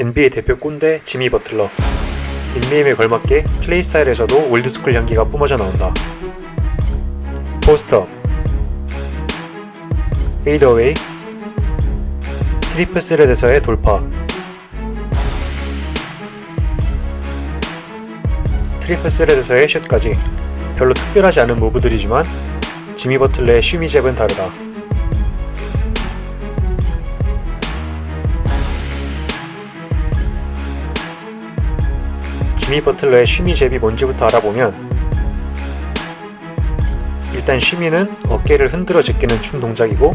NBA 대표 꼰대 지미 버틀러. 닉네임에 걸맞게 플레이 스타일에서도 올드스쿨 향기가 뿜어져 나온다. 포스트업 페이드어웨이 트리플 스렛에서의 돌파 트리플 스렛에서의 슛까지 별로 특별하지 않은 무브들이지만 지미 버틀러의 슈미잽은 다르다. 지미 버틀러의 슈미잽이 뭔지부터 알아보면 일단 슈미는 어깨를 흔들어 제끼는 춤 동작이고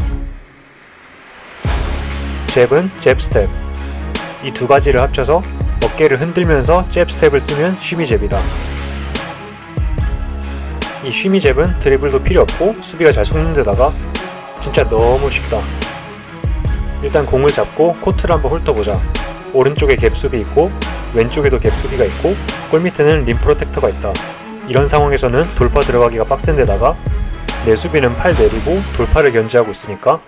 잽은 잽 스텝 이 두 가지를 합쳐서 어깨를 흔들면서 잽 스텝을 쓰면 슈미잽이다. 이 슈미잽은 드리블도 필요 없고 수비가 잘 속는 데다가 진짜 너무 쉽다. 일단 공을 잡고 코트를 한번 훑어보자. 오른쪽에 갭 수비 있고 왼쪽에도 갭수비가 있고 골 밑에는 림 프로텍터가 있다. 이런 상황에서는 돌파 들어가기가 빡센 데다가 내 수비는 팔 내리고 돌파를 견제하고 있으니까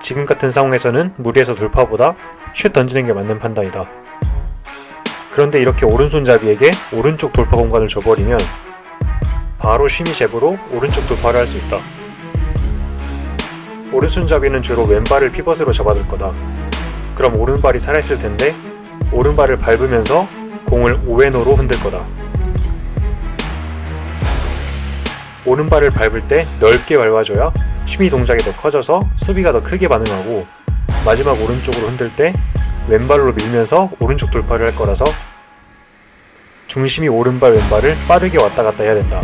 지금 같은 상황에서는 무리해서 돌파보다 슛 던지는 게 맞는 판단이다. 그런데 이렇게 오른손잡이에게 오른쪽 돌파 공간을 줘버리면 바로 쉬미잽으로 오른쪽 돌파를 할 수 있다. 오른손잡이는 주로 왼발을 피벗으로 잡아둘 거다. 그럼 오른발이 살아있을 텐데 오른발을 밟으면서 공을 오왼으로 흔들 거다. 오른발을 밟을 때 넓게 밟아줘야 슈미 동작이 더 커져서 수비가 더 크게 반응하고 마지막 오른쪽으로 흔들 때 왼발로 밀면서 오른쪽 돌파를 할 거라서 중심이 오른발 왼발을 빠르게 왔다 갔다 해야 된다.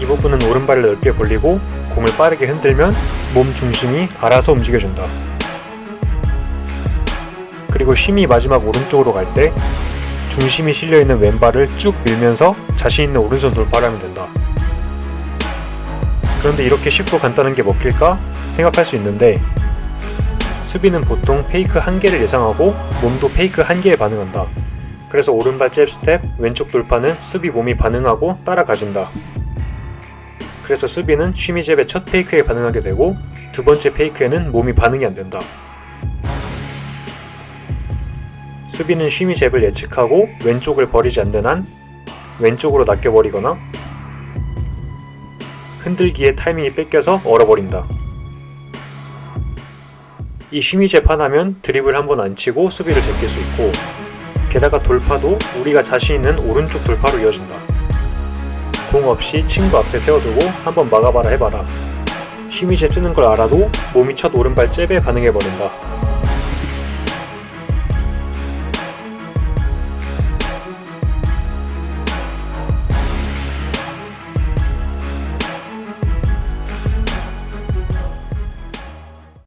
이 부분은 오른발을 넓게 벌리고 공을 빠르게 흔들면 몸 중심이 알아서 움직여준다. 그리고 심이 마지막 오른쪽으로 갈 때 중심이 실려있는 왼발을 쭉 밀면서 자신 있는 오른손 돌파를 하면 된다. 그런데 이렇게 쉽고 간단한 게 먹힐까 생각할 수 있는데 수비는 보통 페이크 한 개를 예상하고 몸도 페이크 한 개에 반응한다. 그래서 오른발 잽 스텝, 왼쪽 돌파는 수비 몸이 반응하고 따라가진다. 그래서 수비는 쉬미잽의 첫 페이크에 반응하게 되고 두 번째 페이크에는 몸이 반응이 안 된다. 수비는 쉬미잽을 예측하고 왼쪽을 버리지 않는 한 왼쪽으로 낚여버리거나 흔들기에 타이밍이 뺏겨서 얼어버린다. 이 쉬미잽 하나면 드립을 한 번 안 치고 수비를 제낄 수 있고 게다가 돌파도 우리가 자신 있는 오른쪽 돌파로 이어진다. 공 없이 친구 앞에 세워두고 한번 막아봐라 해봐라. 쉬미잽 쓰는 걸 알아도 몸이 첫 오른발 잽에 반응해버린다.